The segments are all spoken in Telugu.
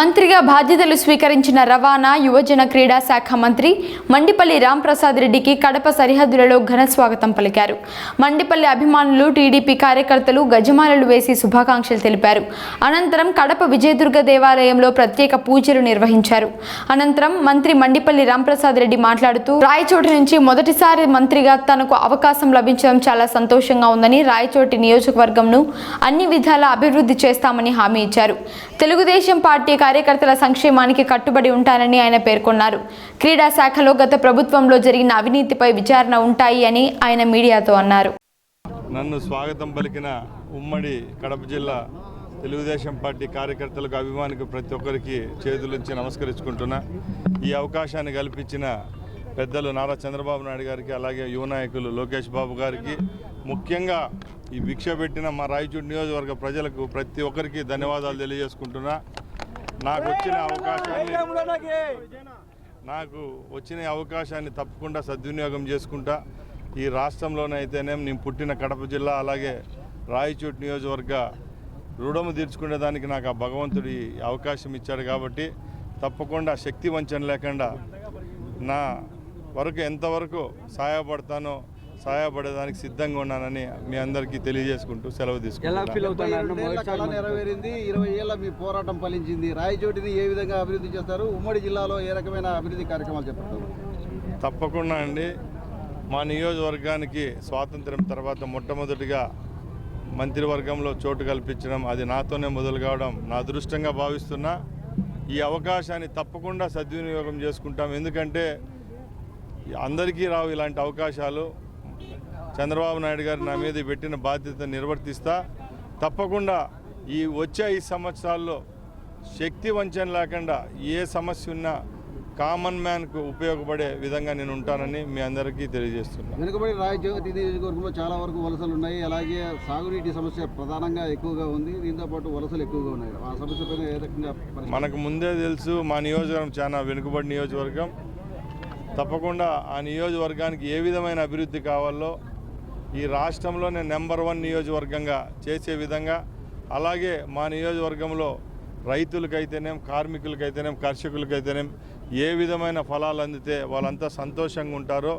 మంత్రిగా బాధ్యతలు స్వీకరించిన రవాణా యువజన క్రీడా శాఖ మంత్రి మండిపల్లి రాంప్రసాద్ రెడ్డికి కడప సరిహద్దులలో ఘన స్వాగతం పలికారు. మండిపల్లి అభిమానులు టీడీపీ కార్యకర్తలు గజమాలలు వేసి శుభాకాంక్షలు తెలిపారు. అనంతరం కడప విజయదుర్గ దేవాలయంలో ప్రత్యేక పూజలు నిర్వహించారు. అనంతరం మంత్రి మండిపల్లి రాంప్రసాద్ రెడ్డి మాట్లాడుతూ రాయచోటి నుంచి మొదటిసారి మంత్రిగా తనకు అవకాశం లభించడం చాలా సంతోషంగా ఉందని రాయచోటి నియోజకవర్గంను అన్ని విధాల అభివృద్ధి చేస్తామని హామీ ఇచ్చారు. తెలుగుదేశం పార్టీ కార్యకర్తల సంక్షేమానికి కట్టుబడి ఉంటానని ఆయన పేర్కొన్నారు. క్రీడా శాఖలో గత ప్రభుత్వంలో జరిగిన అవినీతిపై విచారణ ఉంటాయి అని ఆయన మీడియాతో అన్నారు. నన్ను స్వాగతం పలికిన ఉమ్మడి కడప జిల్లా తెలుగుదేశం పార్టీ కార్యకర్తలకు అభిమానికి ప్రతి ఒక్కరికి చేతులుంచి నమస్కరించుకుంటున్నా. ఈ అవకాశాన్ని కల్పించిన పెద్దలు నారా చంద్రబాబు నాయుడు గారికి అలాగే యువ నాయకులు లోకేష్ బాబు గారికి ముఖ్యంగా ఈ భిక్ష పెట్టిన మా రాయచూడు నియోజకవర్గ ప్రజలకు ప్రతి ఒక్కరికి ధన్యవాదాలు తెలియజేసుకుంటున్నా. నాకు వచ్చిన అవకాశాన్ని నాకు. వచ్చిన అవకాశాన్ని తప్పకుండా సద్వినియోగం చేసుకుంటా. ఈ రాష్ట్రంలోనైతేనేం నేను పుట్టిన కడప జిల్లా అలాగే రాయచోటి నియోజకవర్గ రుణము తీర్చుకునేదానికి నాకు ఆ భగవంతుడు అవకాశం ఇచ్చాడు కాబట్టి తప్పకుండా శక్తి వంచన లేకుండా నా వరకు ఎంతవరకు సహాయపడతానో సహాయపడేదానికి సిద్ధంగా ఉన్నానని మీ అందరికీ తెలియజేసుకుంటూ సెలవు నెరవేరింది. ఇరవై ఏళ్ళ మీ పోరాటం ఫలించింది. రాయచోటిని ఏ విధంగా అభివృద్ధి చేస్తారు? ఉమ్మడి జిల్లాలో ఏ రకమైన అభివృద్ధి కార్యక్రమాలు చేపడతారు? తప్పకుండా అండి. మా నియోజకవర్గానికి స్వాతంత్రం తర్వాత మొట్టమొదటిగా మంత్రివర్గంలో చోటు కల్పించడం అది నాతోనే మొదలు కావడం నా అదృష్టంగా భావిస్తున్నా. ఈ అవకాశాన్ని తప్పకుండా సద్వినియోగం చేసుకుంటాం. ఎందుకంటే అందరికీ రావు ఇలాంటి అవకాశాలు. చంద్రబాబు నాయుడు గారు నా మీద పెట్టిన బాధ్యత నిర్వర్తిస్తా. తప్పకుండా ఈ వచ్చే ఐదు సంవత్సరాల్లో శక్తి వంచన లేకుండా ఏ సమస్య ఉన్నా కామన్ మ్యాన్కు ఉపయోగపడే విధంగా నేను ఉంటానని మీ అందరికీ తెలియజేస్తున్నాను వెనుకబడి రాయచోటి నియోజకవర్గంలో చాలా వరకు వలసలు ఉన్నాయి. అలాగే సాగునీటి సమస్య ప్రధానంగా ఎక్కువగా ఉంది. దీంతో పాటు వలసలు ఎక్కువగా ఉన్నాయి. ఆ సమస్య పైన ఏ రకంగా? మనకు ముందే తెలుసు మా నియోజకవర్గం చాలా వెనుకబడి నియోజకవర్గం. తప్పకుండా ఆ నియోజకవర్గానికి ఏ విధమైన అభివృద్ధి కావాలో ఈ రాష్ట్రంలోనే నెంబర్ వన్ నియోజకవర్గంగా చేసే విధంగా అలాగే మా నియోజకవర్గంలో రైతులకైతేనేం కార్మికులకైతేనేం కర్షకులకైతేనేం ఏ విధమైన ఫలాలు అందితే వాళ్ళంతా సంతోషంగా ఉంటారో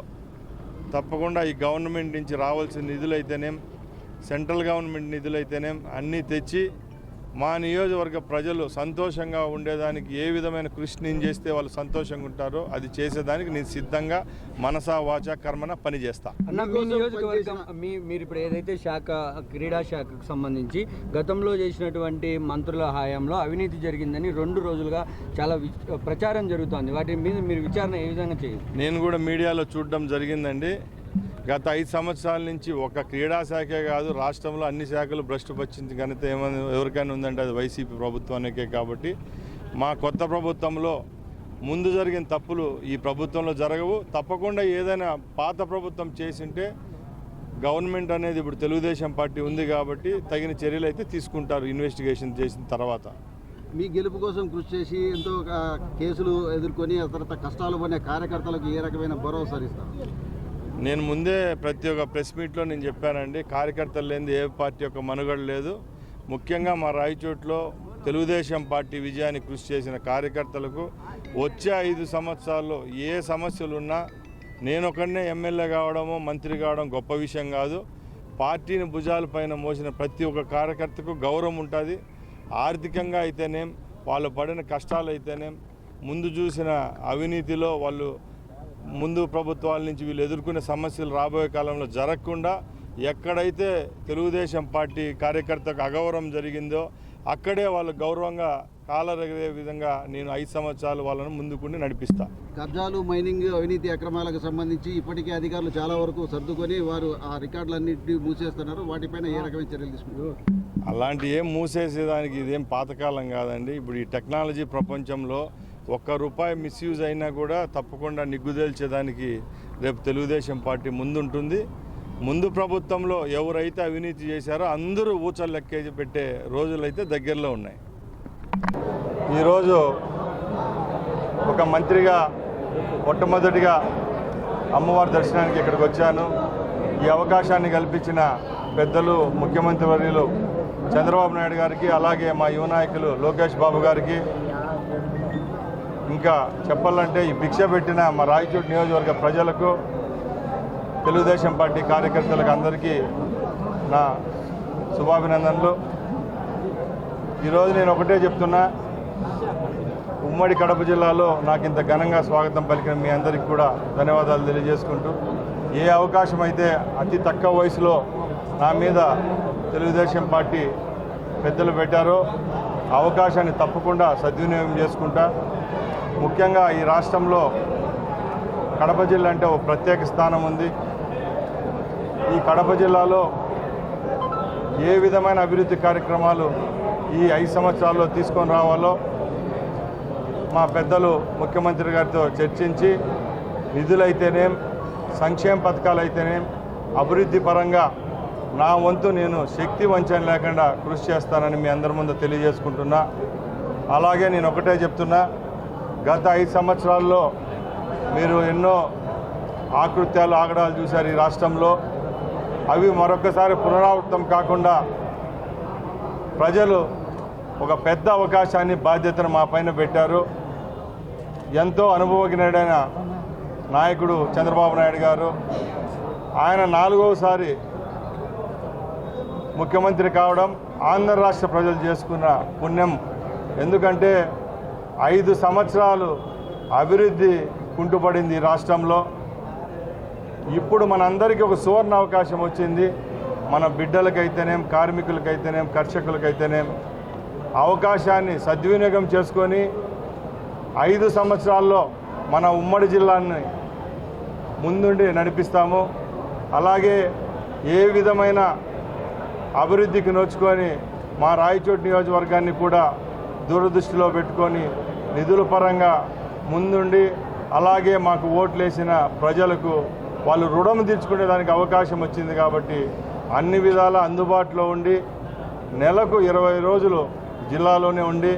తప్పకుండా ఈ గవర్నమెంట్ నుంచి రావాల్సిన నిధులైతేనేం సెంట్రల్ గవర్నమెంట్ నిధులైతేనేం అన్నీ తెచ్చి మా నియోజకవర్గ ప్రజలు సంతోషంగా ఉండేదానికి ఏ విధమైన కృషి నేను చేస్తే వాళ్ళు సంతోషంగా ఉంటారో అది చేసేదానికి నేను సిద్ధంగా మనసా వాచా కర్మన పనిచేస్తా అన్న మీ నియోజకవర్గం మీ మీరు ఇప్పుడు ఏదైతే శాఖ క్రీడా శాఖకు సంబంధించి గతంలో చేసినటువంటి మంత్రుల హయాంలో అవినీతి జరిగిందని రెండు రోజులుగా చాలా వి- ప్రచారం జరుగుతోంది. వాటి మీద మీరు విచారణ ఏ విధంగా చేయాలి నేను కూడా మీడియాలో చూడడం జరిగిందండి. గత ఐదు సంవత్సరాల నుంచి ఒక క్రీడా శాఖే కాదు రాష్ట్రంలో అన్ని శాఖలు భ్రష్టు పచ్చింది ఘనత ఏమైనా ఎవరికైనా ఉందంటే అది వైసీపీ ప్రభుత్వానికే కాబట్టి మా కొత్త ప్రభుత్వంలో ముందు జరిగిన తప్పులు ఈ ప్రభుత్వంలో జరగవు. తప్పకుండా ఏదైనా పాత ప్రభుత్వం చేసింటే గవర్నమెంట్ అనేది ఇప్పుడు తెలుగుదేశం పార్టీ ఉంది కాబట్టి తగిన చర్యలు అయితే తీసుకుంటారు ఇన్వెస్టిగేషన్ చేసిన తర్వాత. మీ గెలుపు కోసం కృషి చేసి ఎంతో కేసులు ఎదుర్కొని తర్వాత కష్టాలు పడిన కార్యకర్తలకు ఏ రకమైన భరోసా ఇస్తారు నేను ముందే ప్రతి ఒక్క ప్రెస్ మీట్లో నేను చెప్పానండి కార్యకర్తలు లేని ఏ పార్టీ యొక్క మనుగడ లేదు. ముఖ్యంగా మా రాయచోట్లో తెలుగుదేశం పార్టీ విజయాన్ని కృషి చేసిన కార్యకర్తలకు వచ్చే ఐదు సంవత్సరాల్లో ఏ సమస్యలు ఉన్నా నేను ఒకనే ఎమ్మెల్యే కావడమో మంత్రి కావడం గొప్ప విషయం కాదు. పార్టీని భుజాలపైన మోసిన ప్రతి ఒక్క కార్యకర్తకు గౌరవం ఉంటుంది. ఆర్థికంగా అయితేనేం వాళ్ళు పడిన కష్టాలు అయితేనేం ముందు చూసిన అవినీతిలో వాళ్ళు ముందు ప్రభుత్వాల నుంచి వీళ్ళు ఎదుర్కొనే సమస్యలు రాబోయే కాలంలో జరగకుండా ఎక్కడైతే తెలుగుదేశం పార్టీ కార్యకర్తకు అగౌరవం జరిగిందో అక్కడే వాళ్ళు గౌరవంగా కాలరగిరే విధంగా నేను ఐదు సంవత్సరాలు వాళ్ళను ముందుకుండి నడిపిస్తా. కబ్జాలు మైనింగ్ అవినీతి అక్రమాలకు సంబంధించి ఇప్పటికే అధికారులు చాలా వరకు సర్దుకొని వారు ఆ రికార్డులన్నింటినీ మూసేస్తున్నారు. వాటిపైన ఏ రకమైన చర్యలు తీసుకుంటారు అలాంటి ఏం మూసేసేదానికి ఇదేం పాతకాలం కాదండి. ఇప్పుడు ఈ టెక్నాలజీ ప్రపంచంలో ఒక్క రూపాయి మిస్యూజ్ అయినా కూడా తప్పకుండా నిగ్గుదేల్చేదానికి రేపు తెలుగుదేశం పార్టీ ముందుంటుంది. ముందు ప్రభుత్వంలో ఎవరైతే అవినీతి చేశారో అందరూ ఊచలు లెక్కేసి పెట్టే రోజులైతే దగ్గరలో ఉన్నాయి. ఈరోజు ఒక మంత్రిగా మొట్టమొదటిగా అమ్మవారి దర్శనానికి ఇక్కడికి వచ్చాను. ఈ అవకాశాన్ని కల్పించిన పెద్దలు ముఖ్యమంత్రి వర్యులు చంద్రబాబు నాయుడు గారికి అలాగే మా యువ నాయకులు లోకేష్ బాబు గారికి ఇంకా చెప్పాలంటే ఈ భిక్ష పెట్టిన మా రాయచోటి నియోజకవర్గ ప్రజలకు తెలుగుదేశం పార్టీ కార్యకర్తలకు అందరికీ నా శుభాభినందనలు. ఈరోజు నేను ఒకటే చెప్తున్నా ఉమ్మడి కడప జిల్లాలో నాకు ఇంత ఘనంగా స్వాగతం పలికిన మీ అందరికీ కూడా ధన్యవాదాలు తెలియజేసుకుంటూ ఏ అవకాశం అయితే అతి తక్కువ వయసులో నా మీద తెలుగుదేశం పార్టీ పెద్దలు పెట్టారో ఆ అవకాశాన్ని తప్పకుండా సద్వినియోగం చేసుకుంటా. ముఖ్యంగా ఈ రాష్ట్రంలో కడప జిల్లా అంటే ఒక ప్రత్యేక స్థానం ఉంది. ఈ కడప జిల్లాలో ఏ విధమైన అభివృద్ధి కార్యక్రమాలు ఈ ఐదు సంవత్సరాల్లో తీసుకొని రావాలో మా పెద్దలు ముఖ్యమంత్రి గారితో చర్చించి నిధులైతేనేం సంక్షేమ పథకాలు అయితేనేం అభివృద్ధి పరంగా నా వంతు నేను శక్తి వంచన లేకుండా కృషి చేస్తానని మీ అందరి ముందు తెలియజేసుకుంటున్నా. అలాగే నేను ఒకటే చెప్తున్నా గత ఐదు సంవత్సరాల్లో మీరు ఎన్నో ఆకృత్యాలు ఆగడాలు చూశారు ఈ రాష్ట్రంలో. అవి మరొకసారి పునరావృతం కాకుండా ప్రజలు ఒక పెద్ద అవకాశాన్ని బాధ్యతను మా పైన పెట్టారు. ఎంతో అనుభవజ్ఞుడైన నాయకుడు చంద్రబాబు నాయుడు గారు ఆయన నాలుగవసారి ముఖ్యమంత్రి కావడం ఆంధ్ర రాష్ట్ర ప్రజలు చేసుకున్న పుణ్యం. ఎందుకంటే ఐదు సంవత్సరాలు అభివృద్ధి కుంటుపడింది రాష్ట్రంలో. ఇప్పుడు మనందరికీ ఒక సువర్ణ అవకాశం వచ్చింది. మన బిడ్డలకైతేనేం కార్మికులకైతేనేం కర్షకులకైతేనేం అవకాశాన్ని సద్వినియోగం చేసుకొని ఐదు సంవత్సరాల్లో మన ఉమ్మడి జిల్లాని ముందుండి నడిపిస్తాము. అలాగే ఏ విధమైన అభివృద్ధికి నోచుకొని మా రాయచోటి నియోజకవర్గాన్ని కూడా దూరదృష్టిలో పెట్టుకొని నిధుల పరంగా ముందుండి అలాగే మాకు ఓట్లేసిన ప్రజలకు వాళ్ళు రుణం తీర్చుకునే దానికి అవకాశం వచ్చింది కాబట్టి అన్ని విధాల అందుబాటులో ఉండి నెలకు ఇరవై రోజులు జిల్లాలోనే ఉండి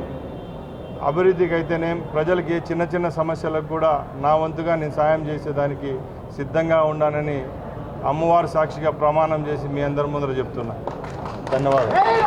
అభివృద్ధికి అయితేనేం ప్రజలకి చిన్న చిన్న సమస్యలకు కూడా నా వంతుగా నేను సాయం చేసేదానికి సిద్ధంగా ఉన్నానని అమ్మవారి సాక్షిగా ప్రమాణం చేసి మీ అందరి ముందర చెప్తున్నా. ధన్యవాదాలు.